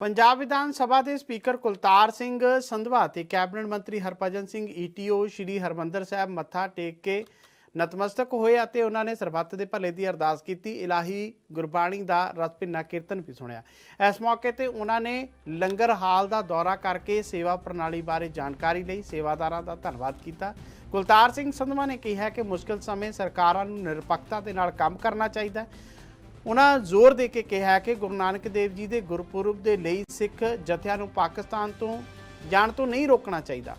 ਪੰਜਾਬ ਵਿਧਾਨ ਸਭਾ ਦੇ ਸਪੀਕਰ ਕੁਲਤਾਰ ਸਿੰਘ ਸੰਧਵਾ ਤੇ ਕੈਬਨਿਟ ਮੰਤਰੀ ਹਰਭਜਨ ਸਿੰਘ ਈਟੀਓ ਸ਼੍ਰੀ ਹਰਮੰਦਰ ਸਾਹਿਬ ਮੱਥਾ ਟੇਕ ਕੇ ਨਤਮਸਤਕ ਹੋਏ ਅਤੇ ਉਹਨਾਂ ਨੇ ਸਰਬੱਤ ਦੇ ਭਲੇ ਦੀ ਅਰਦਾਸ ਕੀਤੀ। ਇਲਾਹੀ ਗੁਰਬਾਣੀ ਦਾ ਰਸ ਭਿੰਨਾ ਕੀਰਤਨ ਵੀ ਸੁਣਿਆ। ਇਸ ਮੌਕੇ ਤੇ ਉਹਨਾਂ ਨੇ ਲੰਗਰ ਹਾਲ ਦਾ ਦੌਰਾ ਕਰਕੇ ਸੇਵਾ ਪ੍ਰਣਾਲੀ ਬਾਰੇ ਜਾਣਕਾਰੀ ਲਈ ਸੇਵਾਦਾਰਾਂ ਦਾ ਧੰਨਵਾਦ ਕੀਤਾ। ਕੁਲਤਾਰ ਸਿੰਘ ਸੰਧਵਾ ਨੇ ਕਿਹਾ ਕਿ ਮੁਸ਼ਕਲ ਸਮੇਂ ਸਰਕਾਰਾਂ ਨੂੰ ਨਿਰਪੱਖਤਾ ਦੇ ਨਾਲ ਕੰਮ ਕਰਨਾ ਚਾਹੀਦਾ ਹੈ। ਉਹਨਾਂ ਜ਼ੋਰ ਦੇ ਕੇ ਕਿਹਾ ਕਿ ਗੁਰੂ ਨਾਨਕ ਦੇਵ ਜੀ ਦੇ ਗੁਰਪੁਰਬ ਦੇ ਲਈ ਸਿੱਖ ਜਥਿਆਂ ਨੂੰ ਪਾਕਿਸਤਾਨ ਤੋਂ ਜਾਣ ਤੋਂ ਨਹੀਂ ਰੋਕਣਾ ਚਾਹੀਦਾ।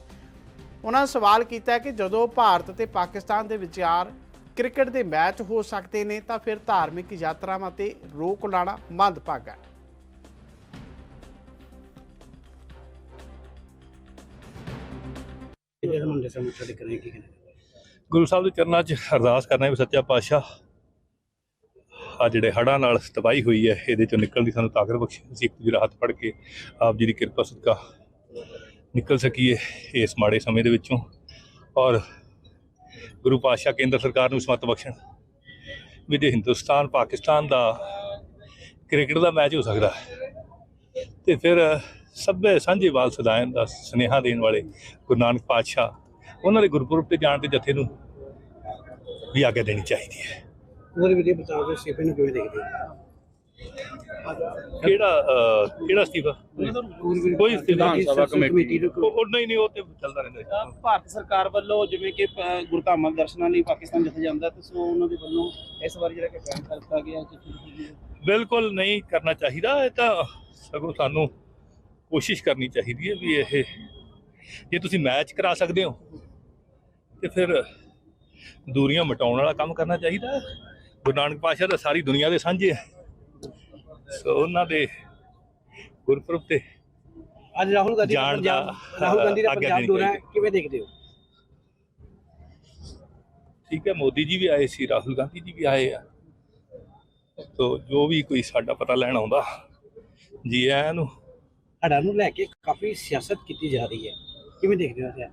ਉਹਨਾਂ ਸਵਾਲ ਕੀਤਾ ਕਿ ਜਦੋਂ ਭਾਰਤ ਤੇ ਪਾਕਿਸਤਾਨ ਦੇ ਵਿਚਾਰ ਕ੍ਰਿਕਟ ਦੇ ਮੈਚ ਹੋ ਸਕਦੇ ਨੇ ਤਾਂ ਫਿਰ ਧਾਰਮਿਕ ਯਾਤਰਾਵਾਂ ਤੇ ਰੋਕ ਲਾਣਾ ਮੰਦਭਾਗਾ ਹੈ। ਗੁਰੂ ਸਾਹਿਬ ਦੇ ਚਰਨਾਂ 'ਚ ਅਰਦਾਸ ਕਰਨਾ ਵੀ ਸੱਚਾ ਪਾਤਸ਼ਾਹ ਆ ਜਿਹੜੇ ਹੜ੍ਹਾਂ ਨਾਲ ਤਬਾਹੀ ਹੋਈ ਹੈ, ਇਹਦੇ ਚੋਂ ਨਿਕਲਣ ਦੀ ਸਾਨੂੰ ਤਾਕਤ ਬਖਸ਼ੇ ਅਸੀਂ ਦੀ ਰਾਹਤ ਦਾ ਫੜ ਕੇ ਆਪ ਜੀ ਦੀ ਕਿਰਪਾ ਸਦਕਾ ਨਿਕਲ ਸਕੀਏ ਇਸ ਮਾੜੇ ਸਮੇਂ ਦੇ ਵਿੱਚੋਂ। ਔਰ ਗੁਰੂ ਪਾਤਸ਼ਾਹ ਕੇਂਦਰ ਸਰਕਾਰ ਨੂੰ ਸਮਤ ਬਖਸ਼ਣ। ਵੀ ਜੇ ਹਿੰਦੁਸਤਾਨ, ਪਾਕਿਸਤਾਨ ਦਾ ਕ੍ਰਿਕਟ ਦਾ ਮੈਚ ਹੋ ਸਕਦਾ ਹੈ, ਤੇ ਫਿਰ ਸਭੇ ਸਾਂਝੇ ਵਾਲ ਸਦਾਇਨ ਦਾ ਸੁਨੇਹਾ ਦੇਣ ਵਾਲੇ ਗੁਰੂ ਨਾਨਕ ਪਾਤਸ਼ਾਹ, ਉਹਨਾਂ ਦੇ ਗੁਰਪੁਰਬ ਤੇ ਜਾਣ ਤੇ ਜਥੇ ਨੂੰ ਵੀ ਆਗਿਆ ਦੇਣੀ ਚਾਹੀਦੀ ਹੈ। ਉਹਦੇ ਵਿੱਚ ਬਤਾਓ ਕਿ ਸਟੀਫਨ ਨੂੰ ਕਿਵੇਂ ਦੇਖਦੇ ਹੋ ਕਿਹੜਾ ਅਹ, ਕਿਹੜਾ ਅਸਤੀਫਾ ਕੋਈ ਵਿਧਾਨ ਸਭਾ ਕਮੇਟੀ ਉਹ ਨਹੀਂ ਨਹੀਂ ਉਹ ਤੇ ਚੱਲਦਾ ਰਹਿੰਦਾ ਅਹ ਭਾਰਤ ਸਰਕਾਰ ਵੱਲੋਂ ਜਿਵੇਂ ਕਿ ਗੁਰਧਾਮਾਂ ਦੇ ਦਰਸ਼ਨਾਂ ਲਈ ਪਾਕਿਸਤਾਨ ਜਿੱਥੇ ਜਾਂਦਾ ਤੇ ਸੋ ਉਹਨਾਂ ਦੇ ਵੱਲੋਂ ਇਸ ਵਾਰ ਜਿਹੜਾ ਕਿ ਬੈਨ ਕਰ ਦਿੱਤਾ ਗਿਆ ਕਿ ਹੈ। ਬਿਲਕੁਲ ਨਹੀਂ ਕਰਨਾ ਚਾਹੀਦਾ ਇਹ ਤਾਂ ਸਗੋਂ ਸਾਨੂੰ ਕੋਸ਼ਿਸ਼ ਕਰਨੀ ਚਾਹੀਦੀ ਹੈ ਵੀ ਇਹ ਜੇ ਤੁਸੀਂ ਮੈਚ ਕਰਾ ਸਕਦੇ ਹੋ ਤੇ ਫਿਰ ਦੂਰੀਆਂ ਮਟਾਉਣ ਵਾਲਾ ਕੰਮ ਕਰਨਾ ਚਾਹੀਦਾ ਹੈ। ਗੁਰੂ ਨਾਨਕ ਪਾਤਸ਼ਾਹ ਦਾ ਸਾਰੀ ਦੁਨੀਆ ਦੇ ਸਾਂਝੇ ਹੈ ਸੋ ਉਹਨਾਂ ਦੇ ਗੁਰਪੁਰਬ ਤੇ ਅੱਜ ਰਾਹੁਲ ਗਾਂਧੀ ਦਾ ਜਾਣ ਦਾ, ਪੰਜਾਬ ਰਾਹੁਲ ਗਾਂਧੀ ਦਾ ਆਗਿਆ ਪੰਜਾਬ ਦੇਣੀ ਦੌਰਾ ਹੈ। ਕਿਵੇਂ ਦੇਖਦੇ ਹੋ? ਠੀਕ ਹੈ ਮੋਦੀ ਜੀ ਵੀ ਆਏ ਸੀ ਰਾਹੁਲ ਗਾਂਧੀ ਜੀ ਵੀ ਆਏ ਆ। ਤੋ ਜੋ ਵੀ ਕੋਈ ਸਾਡਾ ਪਤਾ ਲੈਣ ਆਉਂਦਾ ਜੀ ਆਇਆਂ ਨੂੰ। ਹੜਾਂ ਨੂੰ ਲੈ ਕੇ ਕਾਫੀ ਸਿਆਸਤ ਕੀਤੀ ਜਾ ਰਹੀ ਹੈ। ਕਿਵੇਂ ਦੇਖਦੇ ਹੋ ਤੁਸੀਂ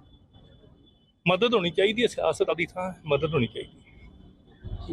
ਮਦਦ ਹੋਣੀ ਚਾਹੀਦੀ ਹੈ ਸਿਆਸਤ ਆਦੀ ਥਾਂ ਮਦਦ ਹੋਣੀ ਚਾਹੀਦੀ ਹੈ।